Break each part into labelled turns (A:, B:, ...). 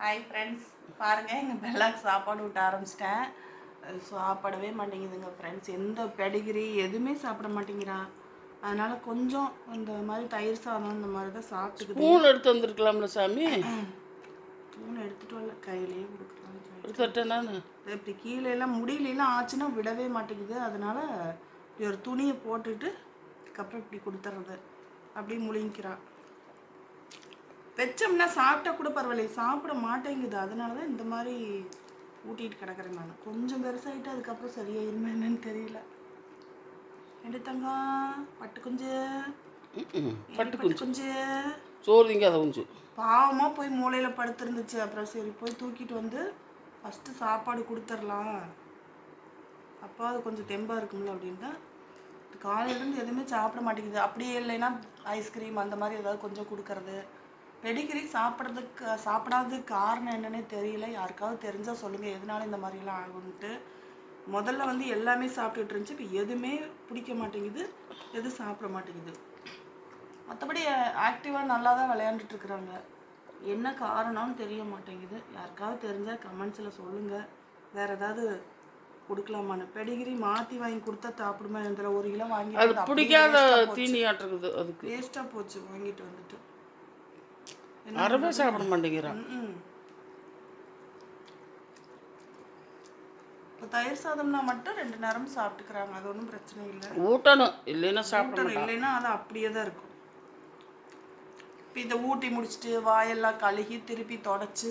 A: Hi friends பாருங்கள் எங்கள் பெல்லாக்கு சாப்பாடு விட்ட ஆரம்பிச்சிட்டேன். சாப்பிடவே மாட்டேங்குதுங்க ஃப்ரெண்ட்ஸ் எந்த பெடிகிரி எதுவுமே சாப்பிட மாட்டேங்கிறா. அதனால கொஞ்சம் இந்த மாதிரி தயிர் சாதம் இந்த மாதிரி தான் சாப்பிட்டுக்குது.
B: ஸ்பூன் எடுத்து வந்திருக்கலாம்ல சாமி?
A: மூணு எடுத்துட்டு வரல கையிலேயே
B: நான்.
A: இது இப்படி கீழே எல்லாம் முடியலாம் ஆச்சுன்னா விடவே மாட்டேங்குது. அதனால ஒரு துணியை போட்டுட்டு அதுக்கப்புறம் இப்படி கொடுத்துட்றது அப்படியே முழுங்கிக்கிறா. வச்சோம்னா சாப்பிட்டா கூட பரவாயில்ல. சாப்பிட மாட்டேங்குது. அதனால தான் இந்த மாதிரி ஊட்டிட்டு கிடக்குறேன் நான். கொஞ்சம் பெருசாகிட்டு அதுக்கப்புறம் சரியாயிருமா என்னன்னு தெரியல. எடுத்தங்க பட்டு குஞ்சு?
B: பட்டு
A: குஞ்சு.
B: சோறு கொஞ்சம்
A: பாவமாக போய் மூலையில் படுத்திருந்துச்சு. அப்புறம் சரி போய் தூக்கிட்டு வந்து ஃபஸ்ட்டு சாப்பாடு கொடுத்துர்லாம். அப்போ அது கொஞ்சம் தெம்பாக இருக்கும்ல அப்படின்னு தான் காலையிலேருந்து எதுவுமே சாப்பிட மாட்டேங்குது. அப்படியே இல்லைன்னா ஐஸ்கிரீம் அந்த மாதிரி ஏதாவது கொஞ்சம் கொடுக்கறது. பெடிகிரி சாப்பிட்றதுக்கு சாப்பிடாததுக்கு காரணம் என்னன்னே தெரியல. யாருக்காவது தெரிஞ்சால் சொல்லுங்கள் எதனால இந்த மாதிரிலாம் ஆகுன்ட்டு. முதல்ல வந்து எல்லாமே சாப்பிட்டுட்டு இருந்துச்சு. இப்போ எதுவுமே பிடிக்க மாட்டேங்குது எதுவும் சாப்பிட மாட்டேங்குது. மற்றபடி ஆக்டிவாக நல்லா தான் விளையாண்டுட்டு இருக்கிறாங்க. என்ன காரணம்னு தெரிய மாட்டேங்குது. யாருக்காவது தெரிஞ்சால் கமெண்ட்ஸில் சொல்லுங்கள் வேறு ஏதாவது கொடுக்கலாமான்னு. பெடிகிரி மாற்றி வாங்கி கொடுத்தா சாப்பிடுமா எந்திர ஒரு கிலோ வாங்கி
B: அது பிடிக்காத தீனியாட்டிருக்குது அதுக்கு.
A: வேஸ்ட்டாக போச்சு வாங்கிட்டு வந்துட்டு.
B: அறவே சாப்பிட மாட்டேங்கிறான்
A: இப்போ தயிர் சாதம்னா மட்டும் ரெண்டு நேரம் சாப்பிட்டுக்கிறாங்க. அது ஒன்றும் பிரச்சனை இல்லை.
B: ஊட்டணும். இல்லைன்னா சாப்பிட
A: ஊட்டணும். இல்லைன்னா அது அப்படியே தான் இருக்கும். இப்போ இதை ஊட்டி முடிச்சுட்டு வாயெல்லாம் கழுகி திருப்பி தொடச்சி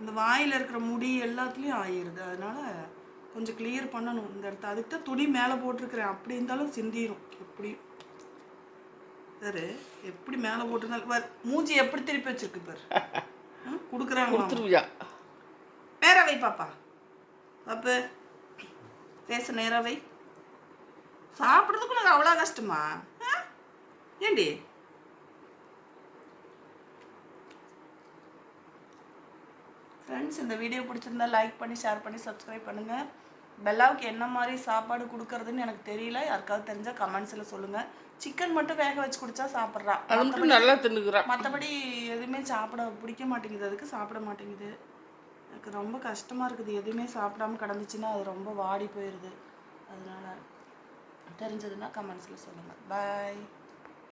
A: இந்த வாயில் இருக்கிற முடி எல்லாத்துலேயும் ஆயிடுது. அதனால கொஞ்சம் கிளியர் பண்ணணும் இந்த இடத்த. அதுக்கு தான் துணி மேலே போட்டிருக்கிறேன். அப்படி இருந்தாலும் சிந்திரும். எப்படி சார் எப்படி மேலே போட்டிருந்தாலும் பாரு, மூஞ்சி எப்படி திருப்பி வச்சிருக்கு பாரு. கொடுக்குறாங்க
B: கொடுத்துருவியா?
A: நேர வை பாப்பா. பாப்பு பேச நேரா வை. சாப்பிட்றதுக்கு உனக்கு அவ்வளோ கஷ்டமா? ஏண்டி? ஃப்ரெண்ட்ஸ் இந்த வீடியோ பிடிச்சிருந்தா லைக் பண்ணி ஷேர் பண்ணி சப்ஸ்கிரைப் பண்ணுங்கள் பெல்லாவுக்கு என்ன மாதிரி சாப்பாடு கொடுக்கறதுன்னு எனக்கு தெரியல. யாருக்காவது தெரிஞ்சால் கமெண்ட்ஸில் சொல்லுங்கள் சிக்கன் மட்டும் வேக வச்சு குடிச்சா சாப்பிட்றா.
B: அது மட்டும் நல்லா தின்னுக்குறான்
A: மற்றபடி எதுவுமே சாப்பிட பிடிக்க மாட்டேங்குது. அதுக்கு சாப்பிட மாட்டேங்குது. எனக்கு ரொம்ப கஷ்டமாக இருக்குது. எதுவுமே சாப்பிடாம கிடந்துச்சுன்னா அது ரொம்ப வாடி போயிடுது அதனால தெரிஞ்சதுன்னா கமெண்ட்ஸில் சொல்லுங்கள் பாய்